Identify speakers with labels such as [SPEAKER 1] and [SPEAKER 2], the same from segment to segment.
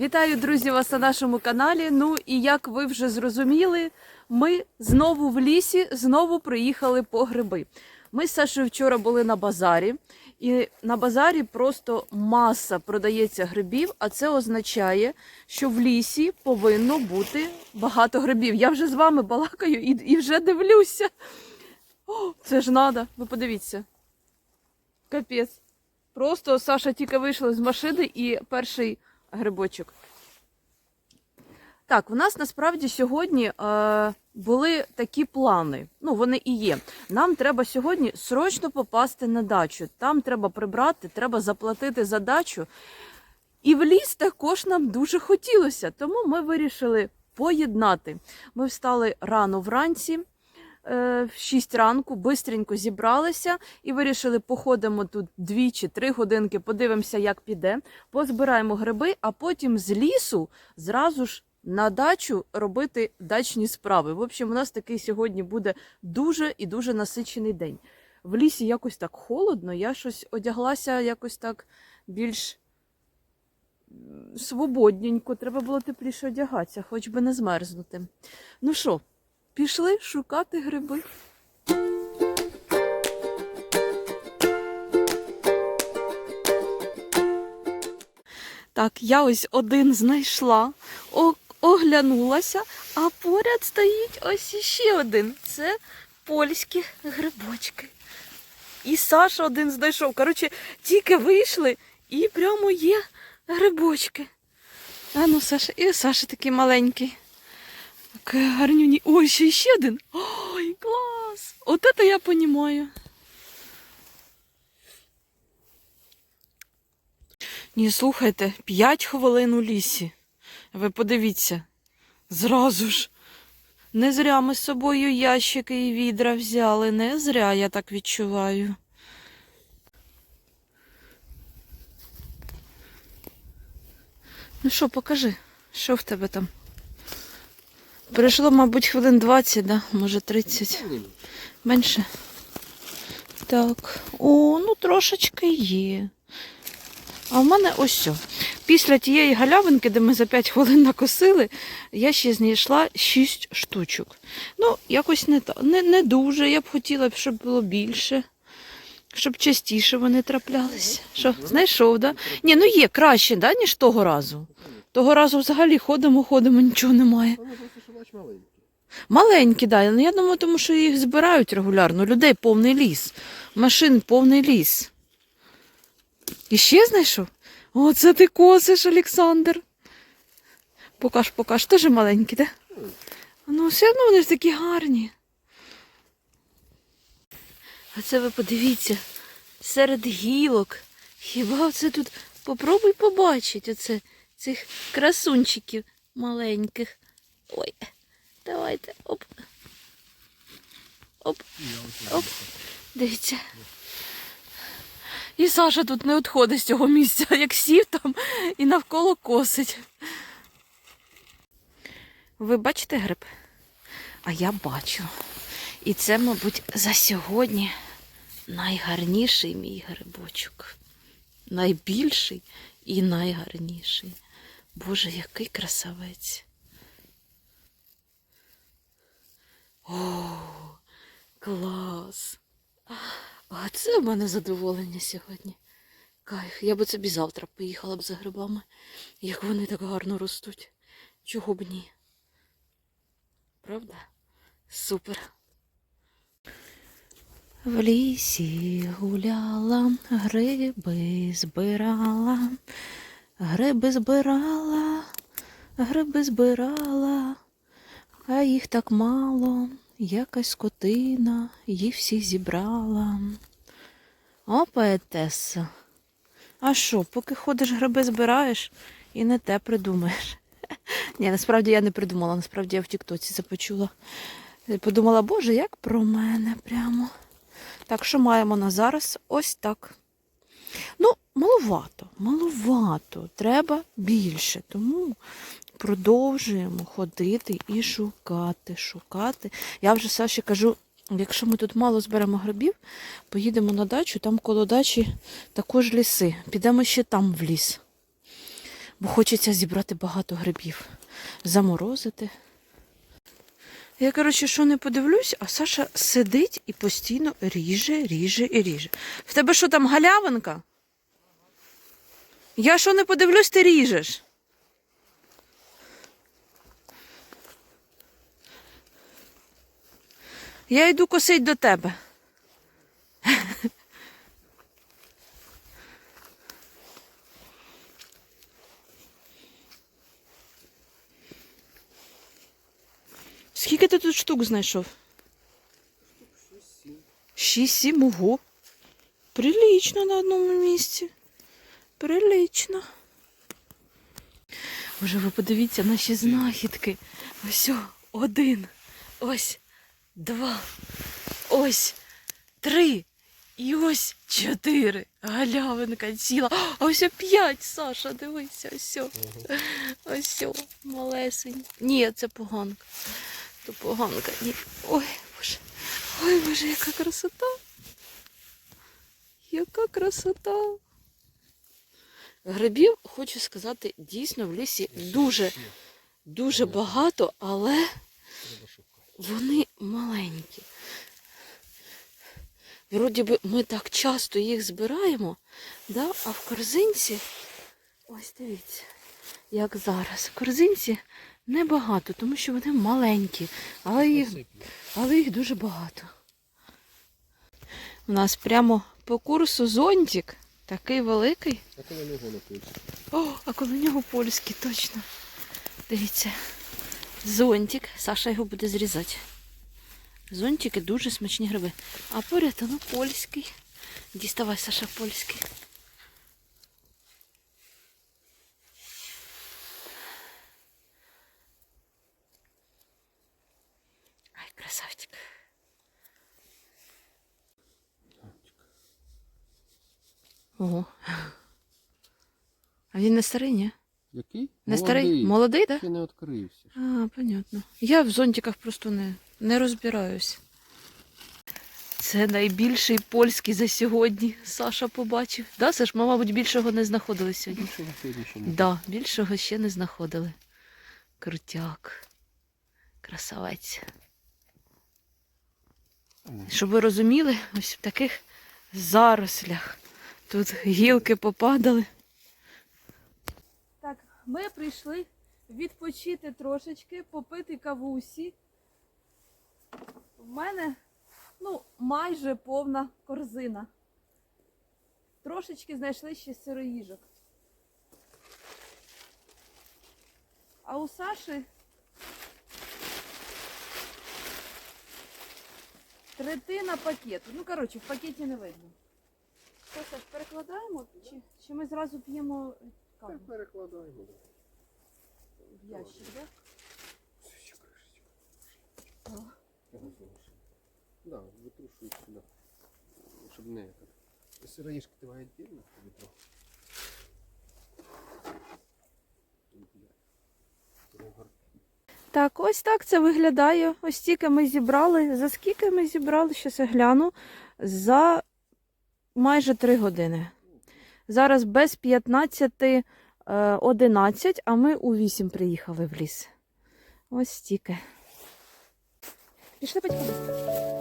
[SPEAKER 1] Вітаю, друзі, вас на нашому каналі. Ну і як ви вже зрозуміли, ми знову в лісі, знову приїхали по гриби. Ми з Сашою вчора були на базарі, і на базарі просто маса продається грибів, а це означає, що в лісі повинно бути багато грибів. Я вже з вами балакаю і, і вже дивлюся. О, це ж надо, ви подивіться. Капець. Просто Саша тільки вийшла з машини і перший грибочок. Так, у нас насправді сьогодні е, були такі плани. Ну, вони і є. Нам треба сьогодні срочно попасти на дачу. Там треба прибрати, треба заплатити за дачу. І в ліс також нам дуже хотілося. Тому ми вирішили поєднати. Ми встали рано вранці. Е, В 6 ранку бистренько зібралися і вирішили, походимо тут 2 чи 3 годинки, подивимося, як піде, позбираємо гриби, а потім з лісу зразу ж на дачу робити дачні справи. В общем, у нас такий сьогодні буде дуже і дуже насичений день. В лісі якось так холодно, я щось одяглася якось так більш свободненько. Треба було тепліше одягатися, хоч би не змерзнути. Ну що, пішли шукати гриби. Так, я ось один знайшла, оглянулася, а поряд стоїть ось іще один. Це польські грибочки. І Саша один знайшов. Коротше, тільки вийшли і прямо є грибочки. А ну, Саша, і Саша такий маленький. Такий гарнюні. Ой, ще ще один. Ой, клас! От це я понімаю. Ні, слухайте, п'ять хвилин у лісі. Ви подивіться. Зразу ж. Не зря ми з собою ящики і відра взяли. Не зря, я так відчуваю. Ну що, покажи, що в тебе там? Пройшло, мабуть, хвилин 20, да? може 30. Менше. Так. О, ну трошечки є. А в мене ось що. Після тієї галявинки, де ми за 5 хвилин накосили, я ще знайшла 6 штучок. Ну, якось не, не, не дуже. Я б хотіла, щоб було більше. Щоб частіше вони траплялися. Що, знайшов, да? Ні, ну є краще, да, ніж того разу. Того разу взагалі ходимо, ходимо, нічого немає.
[SPEAKER 2] Вони просто що бач маленькі.
[SPEAKER 1] Маленькі, да. Ну, я думаю, тому що їх збирають регулярно. Людей повний ліс. Машин повний ліс. І ще знайшов? О, це ти косиш, Олександр. Покаж, покаж. Теж маленькі, да? Ну, все одно вони ж такі гарні. А це ви подивіться, серед гілок. Хіба це тут попробуй побачити оце, цих красунчиків маленьких. Ой, давайте. Оп. Оп. Оп. Дивіться. І Саша тут не відходить з цього місця, як сів там і навколо косить. Ви бачите гриб? А я бачу. І це, мабуть, за сьогодні найгарніший мій грибочок. Найбільший і найгарніший. Боже, який красавець. О, клас. А це в мене задоволення сьогодні. Кайф. Я б собі завтра поїхала б за грибами, як вони так гарно ростуть. Чого б ні? Правда? Супер. В лісі гуляла, гриби збирала, гриби збирала, гриби збирала, а їх так мало, якась скотина їх всіх зібрала. О, поетеса. А що, поки ходиш гриби збираєш і не те придумаєш. Ні, насправді я не придумала, насправді я в Тіктоці це почула. Подумала, боже, як про мене прямо. Так, що маємо на зараз? Ось так. Ну, маловато, маловато. Треба більше. Тому продовжуємо ходити і шукати, шукати. Я вже Саші кажу, якщо ми тут мало зберемо грибів, поїдемо на дачу, там коло дачі також ліси. Підемо ще там в ліс. бо хочеться зібрати багато грибів, заморозити. Я, коротше, що не подивлюсь, а Саша сидить і постійно ріже, ріже і ріже. В тебе що там галявинка? Я що не подивлюсь, ти ріжеш. Я йду косить до тебе. Скільки ти тут штук знайшов? Шість-сім, ого. Прилично на одному місці. Прилично. Боже, ви подивіться наші знахідки. Ось один. Ось два. Ось три. І ось чотири. Галявинка ціла. А ось п'ять, Саша, дивися, ось. Ось малесень. Ні, це поганка. То поганка. Ні. Ой, боже. Ой, боже, яка красота. Яка красота. Грибів, хочу сказати, дійсно в лісі дуже, дуже багато, але вони маленькі. Вроді би ми так часто їх збираємо, да? а в корзинці, ось дивіться, як зараз. В корзинці небагато, тому що вони маленькі, але їх, але їх дуже багато. У нас прямо по курсу зонтик, такий великий.
[SPEAKER 2] А коли не гонить?
[SPEAKER 1] О, а коло нього польський, точно. Дивіться. Зонтик. Саша його буде зрізати. Зонтики дуже смачні гриби. А поряд воно польський. Діставай, Саша, польський. Красавчик. Ого. А він не старий, ні?
[SPEAKER 2] Який?
[SPEAKER 1] Не старий?
[SPEAKER 2] Молодий.
[SPEAKER 1] Молодий, так?
[SPEAKER 2] Ще не відкрився.
[SPEAKER 1] А, понятно. Я в зонтиках просто не, не розбираюсь. Це найбільший польський за сьогодні. Саша побачив. Да, Саш, ми, мабуть, більшого не знаходили сьогодні.
[SPEAKER 2] Більше на сьогодні ще не.
[SPEAKER 1] Да, більшого ще не знаходили. Крутяк. Красавець. Щоб ви розуміли, ось в таких зарослях. Тут гілки попадали. Так, ми прийшли відпочити трошечки, попити кавусі. В мене ну, майже повна корзина. Трошечки знайшли ще сироїжок. А у Саші третина пакету. Ну, коротше, в пакеті не видно. Що, Саш, перекладаємо? Чи, чи ми зразу п'ємо каву
[SPEAKER 2] Так перекладаємо.
[SPEAKER 1] в ящик, так? Да?
[SPEAKER 2] Я не знаю. Да, витрушують сюди. Щоб не это. Сироїшки давай віддільно відро.
[SPEAKER 1] Так, ось так це виглядає. Ось стільки ми зібрали. За скільки ми зібрали, щас я гляну. За майже 3 години. Зараз без 15 е, 11, а ми у 8 приїхали в ліс. Ось стільки. Пішли батько.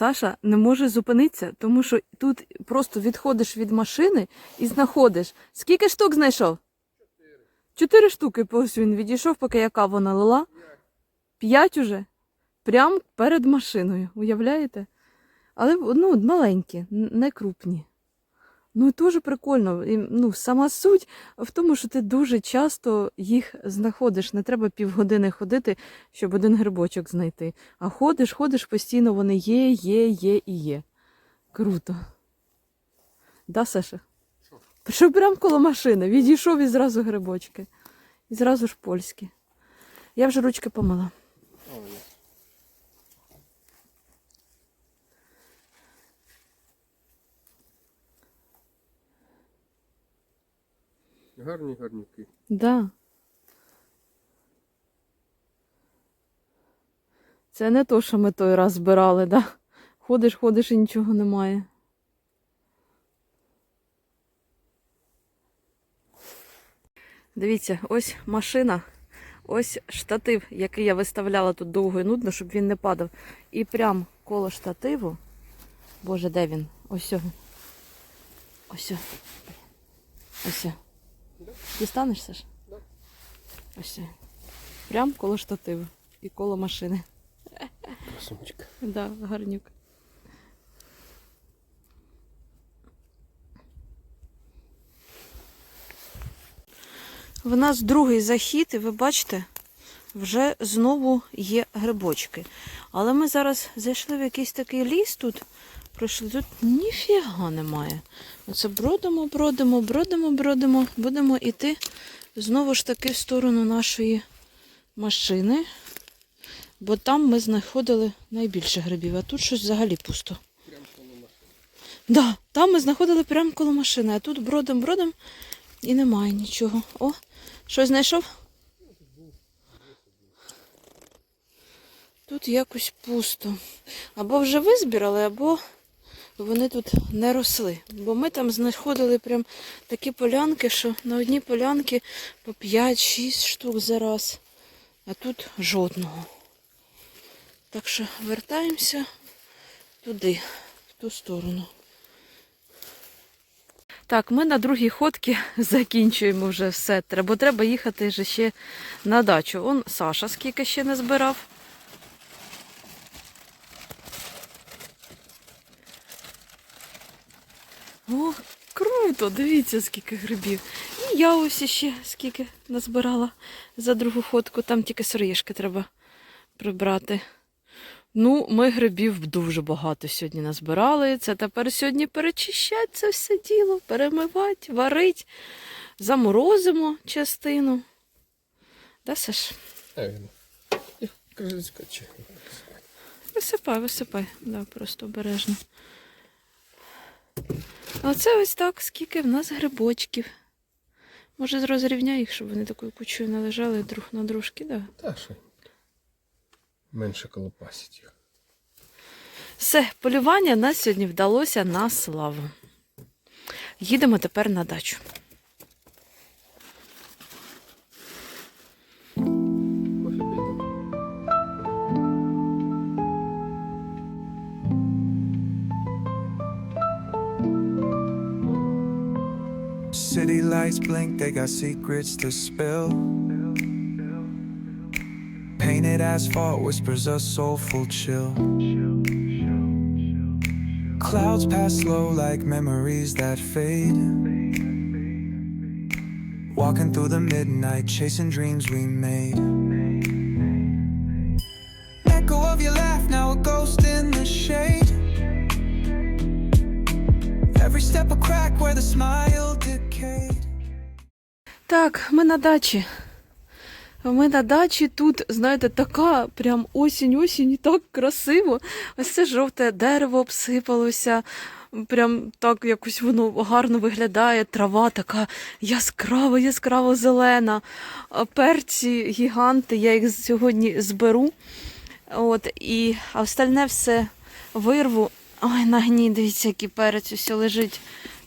[SPEAKER 1] Саша не може зупинитися, тому що тут просто відходиш від машини і знаходиш. Скільки штук знайшов? Чотири Чотири штуки ось він відійшов, поки я каву налила. П'ять уже. Прямо перед машиною. Уявляєте? Але ну, маленькі, не крупні. Ну, і дуже прикольно. І, ну, сама суть в тому, що ти дуже часто їх знаходиш. Не треба півгодини ходити, щоб один грибочок знайти. А ходиш, ходиш постійно, вони є, є, є і є. Круто. Да, Саша?
[SPEAKER 2] Що?
[SPEAKER 1] Що прямо коло машини. Відійшов і зразу грибочки. І зразу ж польські. Я вже ручки помила.
[SPEAKER 2] Гарні гарнюки.
[SPEAKER 1] Да. Це не то, що ми той раз збирали, да? Ходиш, ходиш і нічого немає. Дивіться, ось машина, ось штатив, який я виставляла тут довго і нудно, щоб він не падав. І прям коло штативу. Боже, де він? Ось. Ось. Ось. Дістанешся ж?
[SPEAKER 2] Да.
[SPEAKER 1] Ось. Прям коло штативу і коло машини.
[SPEAKER 2] Красунечка.
[SPEAKER 1] Да, гарнюк. В нас другий захід, і ви бачите, вже знову є грибочки. Але ми зараз зайшли в якийсь такий ліс тут, пройшли, тут ніфіга немає. Оце бродимо, бродимо, бродимо, бродимо, будемо йти знову ж таки в сторону нашої машини. Бо там ми знаходили найбільше грибів, а тут щось взагалі пусто.
[SPEAKER 2] Прям коло машини.
[SPEAKER 1] Да, там ми знаходили прямо коло машини, а тут бродом, бродом і немає нічого. О, щось знайшов? Тут якось пусто. Або вже визбирали, або вони тут не росли. Бо ми там знаходили прям такі полянки, що на одній полянці по 5-6 штук за раз, а тут жодного. Так що вертаємося туди, в ту сторону. Так, ми на другій ходці закінчуємо вже все. Бо треба їхати ще на дачу. Он Саша скільки ще не збирав. О, круто! Дивіться, скільки грибів. І я ось ще скільки назбирала за другу ходку. Там тільки сироїшки треба прибрати. Ну, ми грибів дуже багато сьогодні назбирали. Це тепер сьогодні перечищати це все діло, перемивати, варити, заморозимо частину. Да, Саш? Висипай, висипай. Да, просто обережно. А це ось так, скільки в нас грибочків. Може, розрівняй їх, щоб вони такою кучою не лежали друг на дружки, да?
[SPEAKER 2] Та що? Менше колопасить їх.
[SPEAKER 1] Все, полювання нас сьогодні вдалося на славу. Їдемо тепер на дачу.
[SPEAKER 3] City lights blink, they got secrets to spill. Painted asphalt whispers a soulful chill. Clouds pass slow like memories that fade. Walking through the midnight, chasing dreams we made. Echo of your laugh, now a ghost in the shade. Every step a crack where the smile.
[SPEAKER 1] Так, ми на дачі. Ми на дачі тут, знаєте, така прям осінь-осінь, і так красиво. Ось це жовте дерево обсипалося. Прям так якось воно гарно виглядає. Трава така яскрава, яскраво зелена. Перці гіганти, я їх сьогодні зберу. От, і, а остальне все вирву. Ой, на гні, дивіться, який перець усе лежить.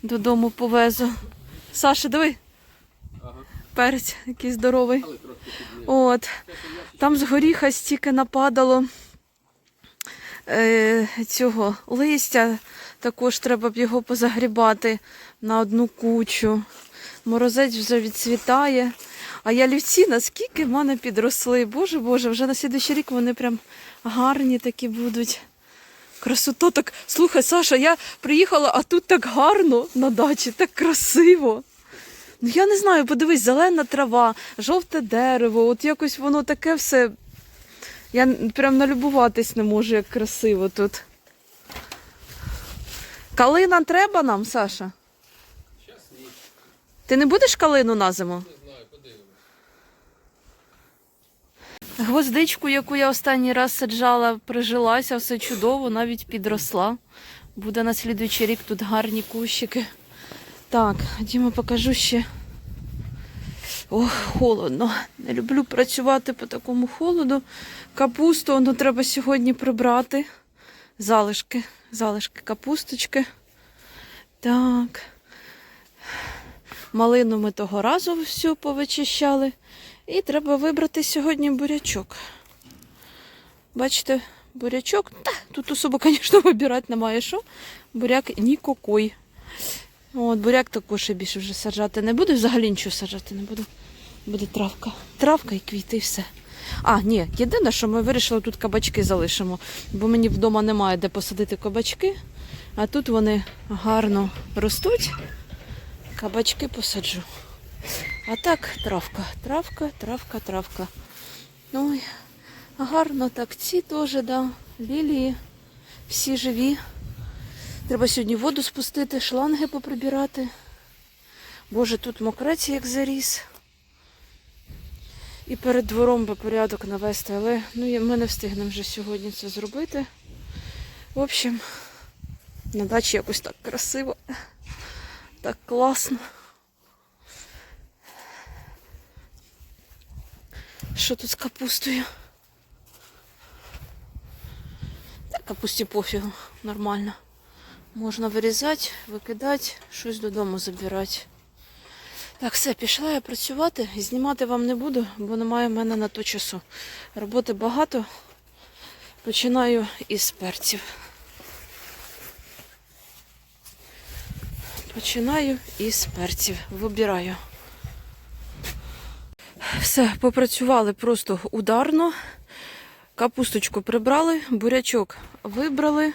[SPEAKER 1] Додому повезу. Саша, диви. Перець, який здоровий. От. Там з горіха стільки нападало е, цього листя. Також треба б його позагрібати на одну кучу. Морозець вже відцвітає. А ялівці наскільки в мене підросли. Боже Боже, вже на слідуючий рік вони прям гарні такі будуть. Красота так. Слухай, Саша, я приїхала, а тут так гарно на дачі, так красиво. Ну я не знаю, подивись, зелена трава, жовте дерево, от якось воно таке все. Я прям налюбуватись не можу, як красиво тут. Калина треба нам, Саша?
[SPEAKER 2] Зараз ні,
[SPEAKER 1] Ти не будеш калину на зиму?
[SPEAKER 2] не знаю, подивимось.
[SPEAKER 1] Гвоздичку, яку я останній раз саджала, прижилася, все чудово, навіть підросла. Буде на слідуючий рік тут гарні кущики. Так, Діма, покажу ще. Ох, холодно. Не люблю працювати по такому холоду. Капусту ну, треба сьогодні прибрати. Залишки, залишки капусточки. Так. Малину ми того разу всю повичищали. І треба вибрати сьогодні бурячок. Бачите, бурячок. Та, тут особо, звісно, вибирати немає що. Буряк нікокой. От, буряк також я більше вже саджати не буду. Взагалі нічого саджати не буду. Буде травка. Травка і квіти, і все. А, ні, єдине, що ми вирішили тут кабачки залишимо, бо мені вдома немає де посадити кабачки, а тут вони гарно ростуть. Кабачки посаджу. А так травка, травка, травка, травка. Ой, гарно так. Ці теж, да. Лілії. Всі живі. Треба сьогодні воду спустити, шланги поприбирати. Боже, тут мокрець як заріс. І перед двором би порядок навести, але ну, ми не встигнемо вже сьогодні це зробити. В общем, на дачі якось так красиво, так класно. Що тут з капустою? Та капусті пофігу, нормально. Можна вирізати, викидати, щось додому забирати. Так, все, пішла я працювати. Знімати вам не буду, бо немає в мене на то часу. Роботи багато. Починаю із перців. Починаю із перців. Вибираю. Все, попрацювали просто ударно. Капусточку прибрали, бурячок вибрали.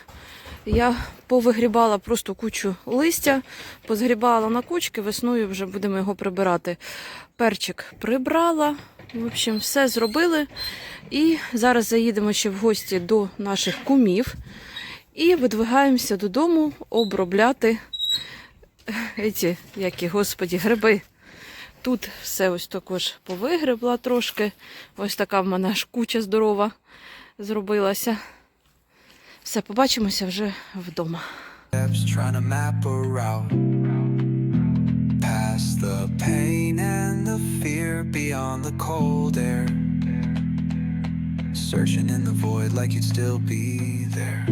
[SPEAKER 1] Я повигрібала просто кучу листя, позгрібала на кучки, весною вже будемо його прибирати. Перчик прибрала. В общем, все зробили. І зараз заїдемо ще в гості до наших кумів і видвигаємося додому обробляти ці, які, господі, гриби. Тут все ось також повигребла трошки. Ось така в мене аж куча здорова зробилася. Все, побачимося вже вдома.
[SPEAKER 3] steps trying to map a route past the pain and the fear beyond the cold air searching in the void like you'd still be there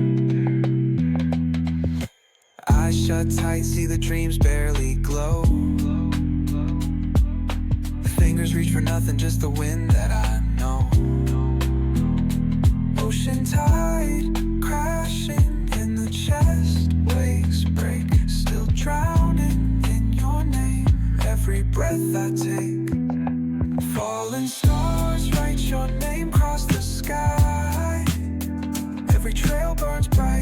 [SPEAKER 3] eyes shut tight see the dreams barely glow fingers reach for nothing just the wind that i know ocean tide I. Falling stars write your name across the sky. Every trail burns bright.